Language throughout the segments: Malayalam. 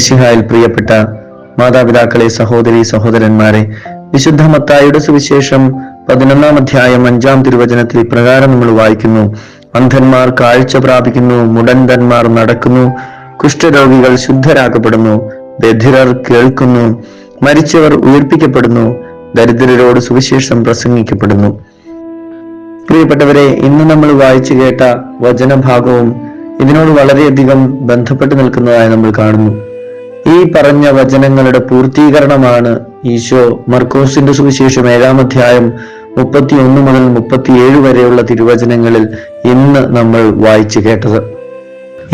മിശിഹായിൽ പ്രിയപ്പെട്ട മാതാപിതാക്കളെ സഹോദരി സഹോദരന്മാരെ വിശുദ്ധ മത്തായുടെ സുവിശേഷം പതിനൊന്നാം അധ്യായം അഞ്ചാം തിരുവചനത്തിൽ പ്രകാരം നമ്മൾ വായിക്കുന്നു. അന്ധന്മാർ കാഴ്ച പ്രാപിക്കുന്നു മുടന്തന്മാർ നടക്കുന്നു കുഷ്ഠരോഗികൾ ശുദ്ധരാക്കപ്പെടുന്നു ബധിരർ കേൾക്കുന്നു മരിച്ചവർ ഉയർപ്പിക്കപ്പെടുന്നു ദരിദ്രരോട് സുവിശേഷം പ്രസംഗിക്കപ്പെടുന്നു. പ്രിയപ്പെട്ടവരെ ഇന്ന് നമ്മൾ വായിച്ചു കേട്ട വചനഭാഗവും ഇതിനോട് വളരെയധികം ബന്ധപ്പെട്ട് നിൽക്കുന്നതായി നമ്മൾ കാണുന്നു. ഈ പറഞ്ഞ വചനങ്ങളുടെ പൂർത്തീകരണമാണ് ഈശോ മർക്കോസിന്റെ സുവിശേഷം ഏഴാം അധ്യായം മുപ്പത്തി ഒന്ന് മുതൽ മുപ്പത്തിയേഴ് വരെയുള്ള തിരുവചനങ്ങളിൽ ഇന്ന് നമ്മൾ വായിച്ചു കേട്ടത്.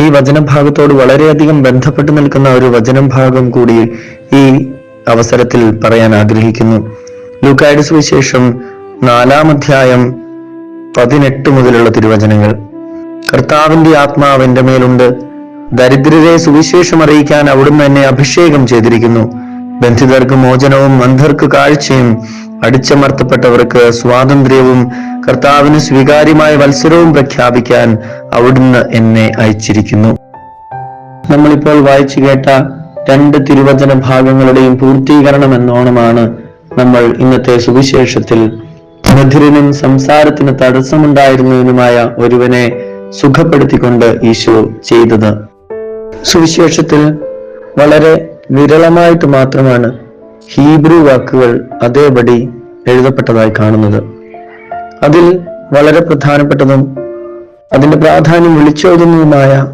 ഈ വചനഭാഗത്തോട് വളരെയധികം ബന്ധപ്പെട്ട് നിൽക്കുന്ന ഒരു വചനം ഭാഗം കൂടി ഈ അവസരത്തിൽ പറയാൻ ആഗ്രഹിക്കുന്നു. ലൂക്കായുടെ സുവിശേഷം നാലാം അധ്യായം പതിനെട്ട് മുതലുള്ള തിരുവചനങ്ങൾ. കർത്താവിന്റെ ആത്മാവ് എന്റെ മേലുണ്ട്. ദരിദ്രരെ സുവിശേഷം അറിയിക്കാൻ അവിടുന്ന് എന്നെ അഭിഷേകം ചെയ്തിരിക്കുന്നു. ബന്ധിതർക്ക് മോചനവും അന്ധർക്ക് കാഴ്ചയും അടിച്ചമർത്തപ്പെട്ടവർക്ക് സ്വാതന്ത്ര്യവും കർത്താവിന് സ്വീകാര്യമായ വത്സരവും പ്രഖ്യാപിക്കാൻ അവിടുന്ന് എന്നെ അയച്ചിരിക്കുന്നു. നമ്മളിപ്പോൾ വായിച്ചു കേട്ട രണ്ട് തിരുവചന ഭാഗങ്ങളുടെയും പൂർത്തീകരണം എന്നോണമാണ് നമ്മൾ ഇന്നത്തെ സുവിശേഷത്തിൽ. മധുരനും സംസാരത്തിന് തടസ്സമുണ്ടായിരുന്നതിനുമായ ഒരുവനെ സുഖപ്പെടുത്തിക്കൊണ്ട് ഈശോ ചെയ്തത്. സുവിശേഷത്തിൽ വളരെ വിരളമായിട്ട് മാത്രമാണ് ഹീബ്രു വാക്കുകൾ അതേപടി എഴുതപ്പെട്ടതായി കാണുന്നത്. അതിൽ വളരെ പ്രധാനപ്പെട്ടതും അതിന്റെ പ്രാധാന്യം വിളിച്ചോതുന്നതുമായ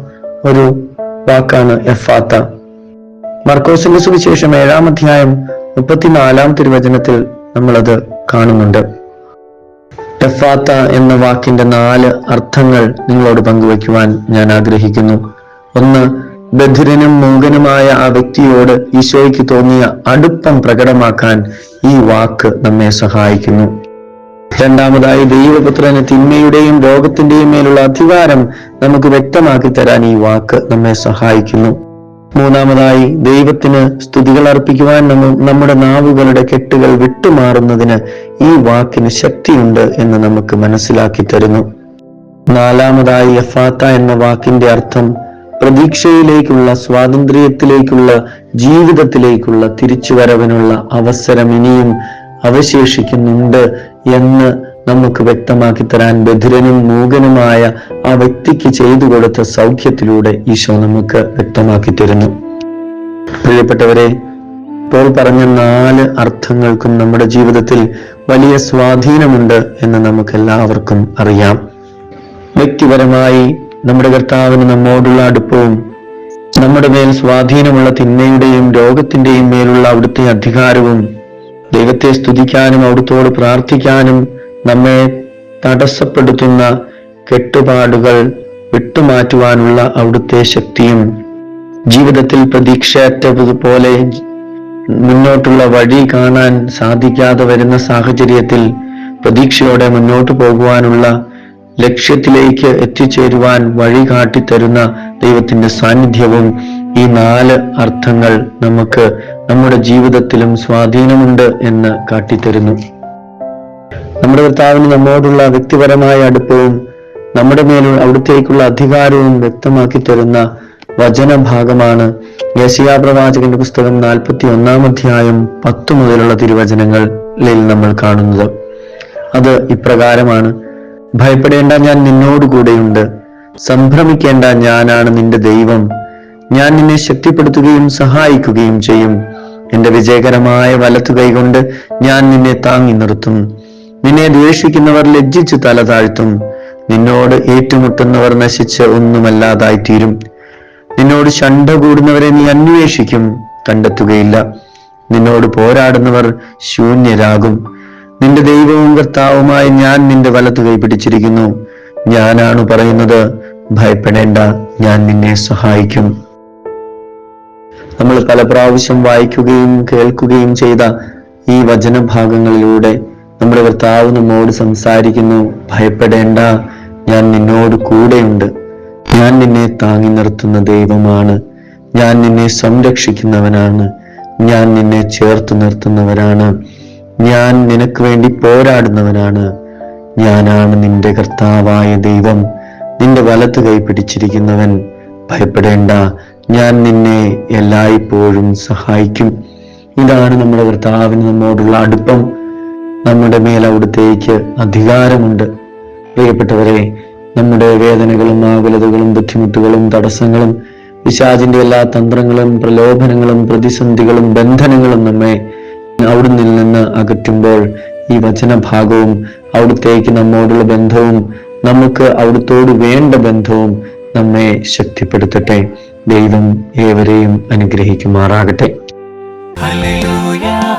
ഒരു വാക്കാണ് എഫാത്ത. മർക്കോസിന്റെ സുവിശേഷം ഏഴാം അധ്യായം മുപ്പത്തിനാലാം തിരുവചനത്തിൽ നമ്മളത് കാണുന്നുണ്ട്. എഫാത്ത എന്ന വാക്കിന്റെ നാല് അർത്ഥങ്ങൾ നിങ്ങളോട് പങ്കുവയ്ക്കുവാൻ ഞാൻ ആഗ്രഹിക്കുന്നു. ഒന്ന് ബധിരനും മൂകനുമായ ആ വ്യക്തിയോട് ഈശോയ്ക്ക് തോന്നിയ അടുപ്പം പ്രകടമാക്കാൻ ഈ വാക്ക് നമ്മെ സഹായിക്കുന്നു. രണ്ടാമതായി ദൈവപുത്രന് തിന്മയുടെയും രോഗത്തിന്റെയും മേലുള്ള അധികാരം നമുക്ക് വ്യക്തമാക്കി തരാൻ ഈ വാക്ക് നമ്മെ സഹായിക്കുന്നു. മൂന്നാമതായി ദൈവത്തിന് സ്തുതികൾ അർപ്പിക്കുവാൻ നമ്മ നമ്മുടെ നാവുകളുടെ കെട്ടുകൾ വിട്ടുമാറുന്നതിന് ഈ വാക്കിന് ശക്തിയുണ്ട് എന്ന് നമുക്ക് മനസ്സിലാക്കി തരുന്നു. നാലാമതായി എഫാത്ത എന്ന വാക്കിന്റെ അർത്ഥം പ്രതീക്ഷയിലേക്കുള്ള സ്വാതന്ത്ര്യത്തിലേക്കുള്ള ജീവിതത്തിലേക്കുള്ള തിരിച്ചുവരവിനുള്ള അവസരം ഇനിയും അവശേഷിക്കുന്നുണ്ട് എന്ന് നമുക്ക് വ്യക്തമാക്കി തരാൻ ബധിരനും മൂകനുമായ ആ വ്യക്തിക്ക് ചെയ്തു കൊടുത്ത സൗഖ്യത്തിലൂടെ ഈശോ നമുക്ക് വ്യക്തമാക്കി തരുന്നു. പ്രിയപ്പെട്ടവരെ ഇപ്പോൾ പറഞ്ഞ നാല് അർത്ഥങ്ങൾക്കും നമ്മുടെ ജീവിതത്തിൽ വലിയ സ്വാധീനമുണ്ട് എന്ന് നമുക്ക് എല്ലാവർക്കും അറിയാം. വ്യക്തിപരമായി നമ്മുടെ കർത്താവിന് നമ്മോടുള്ള അടുപ്പവും നമ്മുടെ മേൽ സ്വാധീനമുള്ള തിന്മയുടെയും രോഗത്തിന്റെയും മേലുള്ള അവിടുത്തെ അധികാരവും ദൈവത്തെ സ്തുതിക്കാനും അവിടുത്തോട് പ്രാർത്ഥിക്കാനും നമ്മെ തടസ്സപ്പെടുത്തുന്ന കെട്ടുപാടുകൾ വിട്ടുമാറ്റുവാനുള്ള അവിടുത്തെ ശക്തിയും ജീവിതത്തിൽ പ്രതീക്ഷയറ്റതുപോലെ മുന്നോട്ടുള്ള വഴി കാണാൻ സാധിക്കാതെ വരുന്ന സാഹചര്യത്തിൽ പ്രതീക്ഷയോടെ മുന്നോട്ട് പോകുവാനുള്ള ലക്ഷ്യത്തിലേക്ക് എത്തിച്ചേരുവാൻ വഴി കാട്ടിത്തരുന്ന ദൈവത്തിന്റെ സാന്നിധ്യവും ഈ നാല് അർത്ഥങ്ങൾ നമുക്ക് നമ്മുടെ ജീവിതത്തിലും സ്വാധീനമുണ്ട് എന്ന് കാട്ടിത്തരുന്നു. നമ്മുടെ കർത്താവിന് നമ്മോടുള്ള വ്യക്തിപരമായ അടുപ്പവും നമ്മുടെ മേലുള്ള അവിടത്തേക്കുള്ള അധികാരവും വ്യക്തമാക്കി തരുന്ന വചനഭാഗമാണ് യശിയാ പ്രവാചകന്റെ പുസ്തകം നാൽപ്പത്തി ഒന്നാം അധ്യായം പത്ത് മുതലുള്ള തിരുവചനങ്ങളിൽ നമ്മൾ കാണുന്നത്. അത് ഇപ്രകാരമാണ്. ഭയപ്പെടേണ്ട ഞാൻ നിന്നോട് കൂടെയുണ്ട്. സംഭ്രമിക്കേണ്ട ഞാനാണ് നിന്റെ ദൈവം. ഞാൻ നിന്നെ ശക്തിപ്പെടുത്തുകയും സഹായിക്കുകയും ചെയ്യും. എന്റെ വിജയകരമായ വലത്തു കൈകൊണ്ട് ഞാൻ നിന്നെ താങ്ങി നിർത്തും. നിന്നെ ദ്വേഷിക്കുന്നവർ ലജ്ജിച്ച് തല താഴ്ത്തും. നിന്നോട് ഏറ്റുമുട്ടുന്നവർ നശിച്ച് ഒന്നുമല്ലാതായി തീരും നിന്നോട് ശണ്ട കൂടുന്നവരെ നീ അന്വേഷിക്കും. കണ്ടെത്തുകയില്ല. നിന്നോട് പോരാടുന്നവർ ശൂന്യരാകും. നിന്റെ ദൈവവും കർത്താവുമായി ഞാൻ നിന്റെ വലത്ത് കൈ പിടിച്ചിരിക്കുന്നു ഞാനാണ് പറയുന്നത് ഭയപ്പെടേണ്ട ഞാൻ നിന്നെ സഹായിക്കും. നമ്മൾ പല പ്രാവശ്യം വായിക്കുകയും കേൾക്കുകയും ചെയ്ത ഈ വചനഭാഗങ്ങളിലൂടെ നമ്മുടെ കർത്താവ് നമ്മോട് സംസാരിക്കുന്നു ഭയപ്പെടേണ്ട ഞാൻ നിന്നോട് കൂടെയുണ്ട്. ഞാൻ നിന്നെ താങ്ങി നിർത്തുന്ന ദൈവമാണ്. ഞാൻ നിന്നെ സംരക്ഷിക്കുന്നവനാണ്. ഞാൻ നിന്നെ ചേർത്ത് നിർത്തുന്നവരാണ്. ഞാൻ നിനക്ക് വേണ്ടി പോരാടുന്നവനാണ്. ഞാനാണ് നിന്റെ കർത്താവായ ദൈവം. നിന്റെ വലത്ത് കൈ പിടിച്ചിരിക്കുന്നവൻ. ഭയപ്പെടേണ്ട. ഞാൻ നിന്നെ എല്ലായ്പ്പോഴും സഹായിക്കും. ഇതാണ് നമ്മുടെ കർത്താവിന് നമ്മോടുള്ള അടുപ്പം. നമ്മുടെ മേൽ അവിടുത്തേക്ക് അധികാരമുണ്ട്. പ്രിയപ്പെട്ടവരെ നമ്മുടെ വേദനകളും ആകുലതകളും ബുദ്ധിമുട്ടുകളും തടസ്സങ്ങളും പിശാചിന്റെ എല്ലാ തന്ത്രങ്ങളും പ്രലോഭനങ്ങളും പ്രതിസന്ധികളും ബന്ധനങ്ങളും നമ്മെ അവിടുന്ന് നിന്ന് അകറ്റുമ്പോൾ ഈ വചനഭാഗവും അവിടുത്തേക്ക് നമ്മോടുള്ള ബന്ധവും നമുക്ക് അവിടുത്തോട് വേണ്ട ബന്ധവും നമ്മെ ശക്തിപ്പെടുത്തട്ടെ. ദൈവം ഏവരെയും അനുഗ്രഹിക്കുമാറാകട്ടെ. ഹല്ലേലൂയ.